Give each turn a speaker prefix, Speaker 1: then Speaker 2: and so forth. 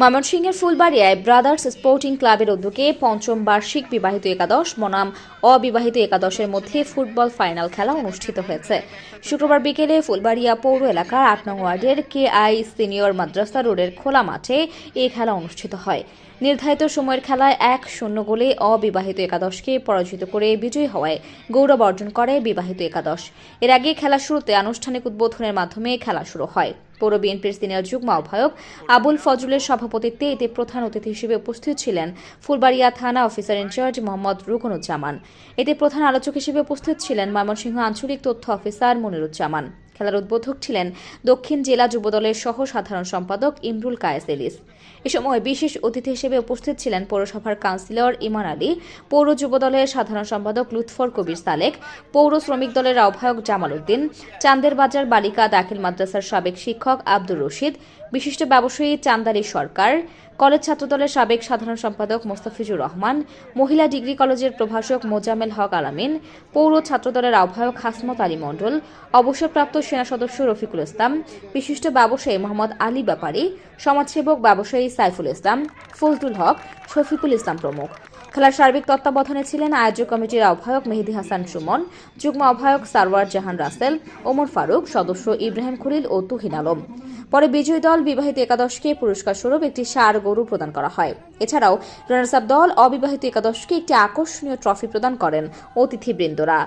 Speaker 1: ময়মনসিংহের ফুলবাড়িয়ায় brothers sporting ক্লাবের উদ্যোগে পঞ্চম বার্ষিক বিবাহিত একাদশ বনাম অবিবাহিত একাদশের মধ্যে ফুটবল ফাইনাল খেলা অনুষ্ঠিত হয়েছে। শুক্রবার বিকেলে ফুলবাড়িয়া পৌর এলাকার আট নং ওয়ার্ডের কে আই সিনিয়র মাদ্রাসা রোডের খোলা মাঠে এই খেলা অনুষ্ঠিত হয়। নির্ধারিত সময়ের খেলায় এক শূন্য গোলে অবিবাহিত একাদশকে পরাজিত করে বিজয়ী হওয়ায় গৌরব অর্জন করে বিবাহিত একাদশ। এর আগে খেলা শুরুতে আনুষ্ঠানিক উদ্বোধনের মাধ্যমে খেলা শুরু হয়। পৌর বিএনপির সিনিয়র যুগ্ম আহ্বায়ক আবুল ফজলের সভাপতিত্বে এতে প্রধান অতিথি হিসেবে উপস্থিত ছিলেন ফুলবাড়িয়া থানা অফিসার ইনচার্জ মোহাম্মদ রুকনুজ্জামান। এতে প্রধান আলোচক হিসেবে উপস্থিত ছিলেন ময়মনসিংহ আঞ্চলিক তথ্য অফিসার মনিরুজ্জামান। খেলার উদ্বোধক ছিলেন দক্ষিণ জেলা যুবদলের সহ সাধারণ সম্পাদক ইমরুল কায়েস এলিস। এ সময় বিশেষ অতিথি হিসেবে উপস্থিত ছিলেন পৌরসভার কাউন্সিলর ইমান আলী, পৌর যুবদলের সাধারণ সম্পাদক লুৎফর কবির সালেক, পৌর শ্রমিক দলের আহ্বায়ক জামাল উদ্দিন, চান্দের বাজার বালিকা দাখিল মাদ্রাসার সাবেক শিক্ষক আব্দুর রশিদ, বিশিষ্ট ব্যবসায়ী চান্দারি সরকার, কলেজ ছাত্রদলের সাবেক সাধারণ সম্পাদক মোস্তাফিজুর রহমান, মহিলা ডিগ্রি কলেজের প্রভাষক মোজামেল হক আলামিন, পৌর ছাত্রদলের আহ্বায়ক হাসমত আলী মণ্ডল, অবসরপ্রাপ্ত সেনা সদস্য রফিকুল ইসলাম, বিশিষ্ট ব্যবসায়ী মোহাম্মদ আলী ব্যাপারী, সমাজসেবক ব্যবসায়ী সাইফুল ইসলাম, ফজলুল হক, শফিকুল ইসলাম প্রমুখ। খেলার সার্বিক তত্ত্বাবধানে ছিলেন আয়োজক কমিটির আহ্বায়ক মেহেদি হাসান সুমন, যুগ্ম আহ্বায়ক সারওয়ার জাহান রাসেল, ওমর ফারুক, সদস্য ইব্রাহিম খলিল ও তুহিন আলম। পরে বিজয়ী দল বিবাহিত একাদশকে পুরস্কার স্বরূপ একটি সার গরু প্রদান করা হয়। এছাড়াও রানার্স আপ দল অবিবাহিত একাদশকে একটি আকর্ষণীয় ট্রফি প্রদান করেন অতিথিবৃন্দরা।